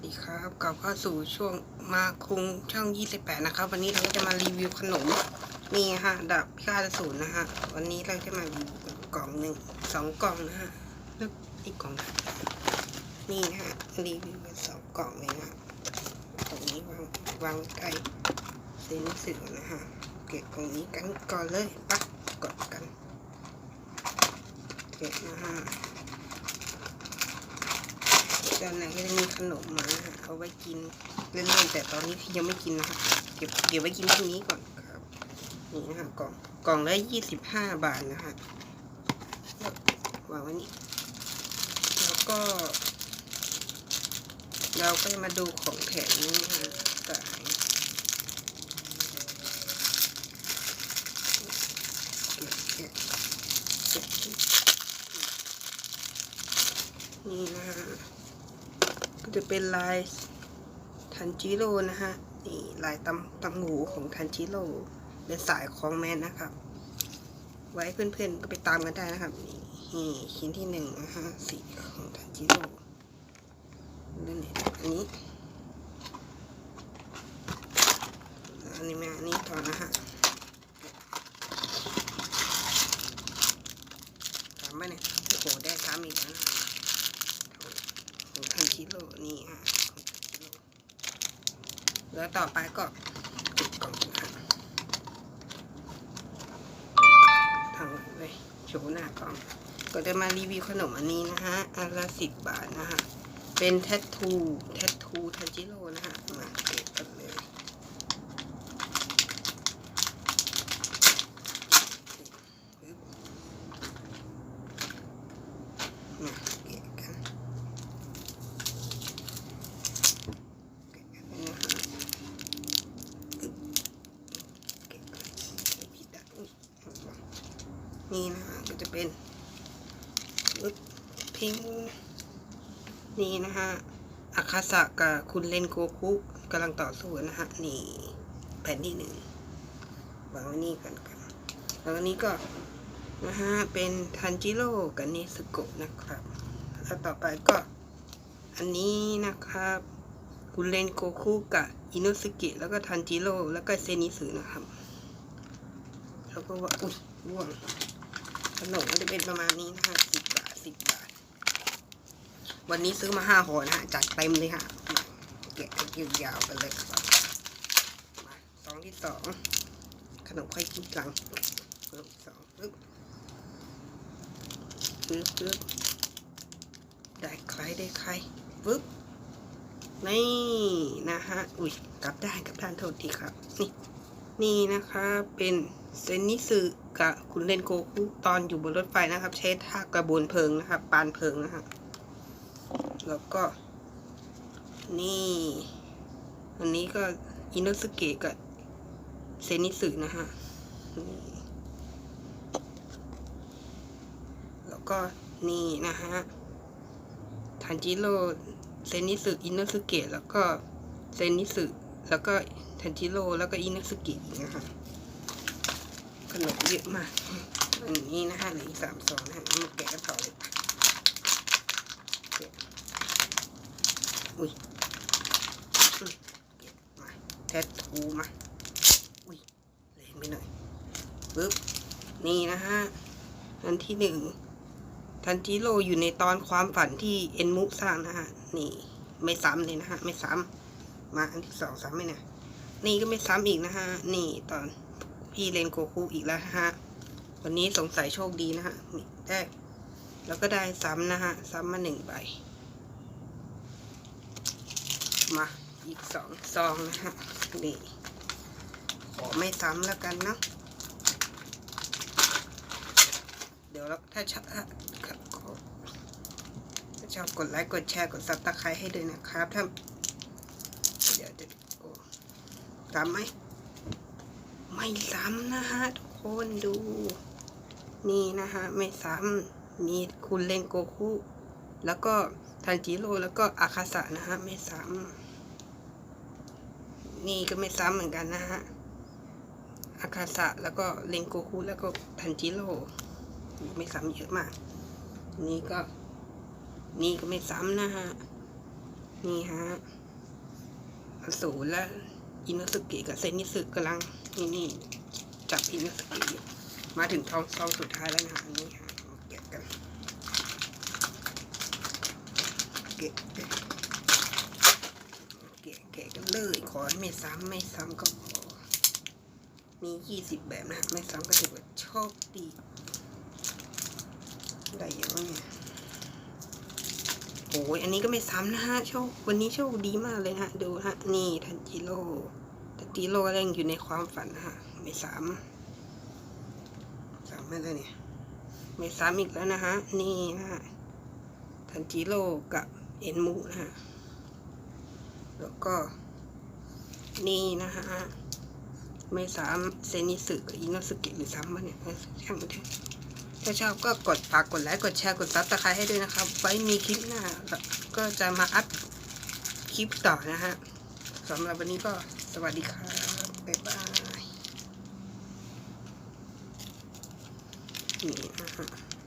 สดีครับกลับเข้าสู่ช่วงมาคุงช่อง 28 นะครับ วันนี้เราก็จะมารีวิวขนมนี่ฮะดับพิฆาตอสูรนะฮะวันนี้เราจะมารีวิวกล่องหนึ่งสองกล่องนะฮะแล้วอีกกล่องนะนี่ฮะรีวิวกันสองกล่องเลยนะฮะตรงนี้วางวางใกล้เซ็นสือนะฮะเก็บตรงนี้กันก่อนเลยปะกดกันเก็บนะฮะ ด้านในก็จะมีขนมมาเอาไว้กินเล่นๆแต่ตอนนี้ที่ยังไม่กินนะครับเก็บเดี๋ยวไว้กินพรุ่งนี้ก่อนครับนี่นะฮะกล่องกล่องละยี่สิบห้าบาทนะฮะวางไว้นี่แล้วก็ เราก็จะมาดูของแถมนี้นะฮะสายเก็บเก็บเก็บนี่นะฮะ ก็จะเป็นลายทันจิโร่นะฮะนี่ลายตำตำหูของทันจิโร่เป็นสายของแมนนะครับ ไว้เพื่อนๆก็ไปตามกันได้นะครับนี่ชิ้นที่หนึ่งนะฮะสีของทันจิโร่แล้วเนี่ยอันนี้อันนี้มาอันนี้ต่อนะฮะถามไหมเนี่ยโอ้โหได้ถามอีกแล้วนะ กิโลนี่อะแล้วต่อไปก็จุดกล่องนะทางเลยโชว์หน้ากล่องก็จะมารีวิวขนมอันนี้นะฮะอันละสิบบาทนะฮะเป็นแทททูแทททูทันจิโร่นะฮะมาเก็บกันเลยปึ๊บมาเก็บกัน นี่นะฮะก็จะ เป็นพิงนี่นะฮะอาคาสะกับคุณเลนโกคุกำลังต่อสู้นะฮะ นี่แผ่นที่หนึ่งวางไว้นี่กันกันแล้วอันนี้ก็นะฮะ เป็นทันจิโร่กับเนสโกะนะครับ แล้วต่อไปก็ อันนี้นะครับ คุณเลนโกคุกับอินุสกิแล้วก็ทันจิโร่แล้วก็เซนิสึนะครับ แล้วก็ว่า อุ้ยร่วง ขนมก็จะเป็นประมาณนี้นะฮะสิบบาทสิบบาท วันนี้ซื้อมาห้าห่อนะฮะจัดเต็มเลยฮะมาแกะกันยาวๆกันเลยครับมาสองที่สองขนมค่อยกินหลังขนมสองปึ๊บปึ๊บปึ๊บได้ใครได้ใครปึ๊บนี่นะฮะอุ้ยกลับได้านกลับด้านโทษทีครับ นี่นี่นะคะเป็นเซนนิสึ กับคุณเลนโกคุตอนอยู่บนรถไฟนะครับ ใช้ท่ากระบวนเพลิงนะครับ ปานเพลิงนะครับแล้วก็ นี่ อันนี้ก็อินโนสเกะกับเซนิสึนะฮะแล้วก็นี่นะฮะทันจิโร่เซนิสึอินโนสเกะแล้วก็เซนิสึแล้วก็ทันจิโร่แล้วก็อินโนสเกะอีกนะคะ ขนมเยอะมาก อันนี้นะฮะหลืออีกสามซองนะฮะมาแกะกันต่อเลยแกะอุ้ยมแกะมาแททูมา อุ้ยแรงไปหน่อยปึ๊บ นี่นะฮะอันที่หนึ่งทันจิโร่อยู่ในตอนความฝันที่เอ็นมุสร้างนะฮะ นี่ ไม่ซ้ำเลยนะฮะ ไม่ซ้ำมาอันที่สองซ้ำไหมเนี่ย นี่ก็ไม่ซ้ำอีกนะฮะ นี่ตอน พี่เลนโกคูอีกแล้วฮะ วันนี้สงสัยโชคดีนะฮะได้แล้วก็ได้ซ้ำนะฮะ ซ้ำมาหนึ่งใบ มาอีกสองซองนะฮะ นี่ ขอไม่ซ้ำแล้วกันเนาะเดี๋ยวถ้าชอบถ้าชอบกดไลค์กดแชร์กดซับสไครต์ให้ด้วยนะครับ ถ้า เดี๋ยวจะโอ้ซ้ำไหม ไม่ซ้ำนะฮะทุกคนดู นี่นะฮะไม่ซ้ำมีคุณเลนโกคุ แล้วก็ทันจิโร่แล้วก็อาคาสะนะฮะไม่ซ้ำนี่ก็ไม่ซ้ำเหมือนกันนะฮะอาคาสะแล้วก็เลนโกคุแล้วก็ทันจิโร่ไม่ซ้ำเยอะมาก นี่ก็ นี่ก็ไม่ซ้ำนะฮะนี่ฮะอสูรและอินุสุกะกับเซนิสึกำลัง นี่นี่จับอินสุเกะอยู่มาถึงท้องซองสุดท้ายแล้วนะฮะอันนี่ฮะมาแกะกันเกะเกะแกะแกะกันเลยขอให้ไม่ซ้ำไม่ซ้ำก็พอมียี่สิบแบบนะไม่ซ้ำก็ถือว่าโชคดีได้เยอะเนี่ยโอ้ยอันนี้ก็ไม่ซ้ำนะฮะโชควันนี้โชคดีมากเลยนะฮะ ดูฮะ นี่ทันจิโร่ ทันจิโร่ก็ยังอยู่ในความฝันนะฮะไม่ซ้ำซ้ำไม่เลยเนี่ยไม่ซ้ำอีกแล้วนะฮะ นี่นะฮะทันจิโร่กับเอ็นมูนะฮะ แล้วก็ นี่นะฮะไม่ซ้ำเซนิสึกับอินโนสุเกะหรือซ้ำมาเนี่ยช่างมันเถอะถ้าชอบก็กดฝากกดไลค์กดแชร์กดซับสไครต์ให้ด้วยนะครับ ไว้มีคลิปหน้า ก็จะมาอัพคลิปต่อนะฮะสำหรับวันนี้ก็ สวัสดีค่ะบ๊ายบายนี่นะฮะ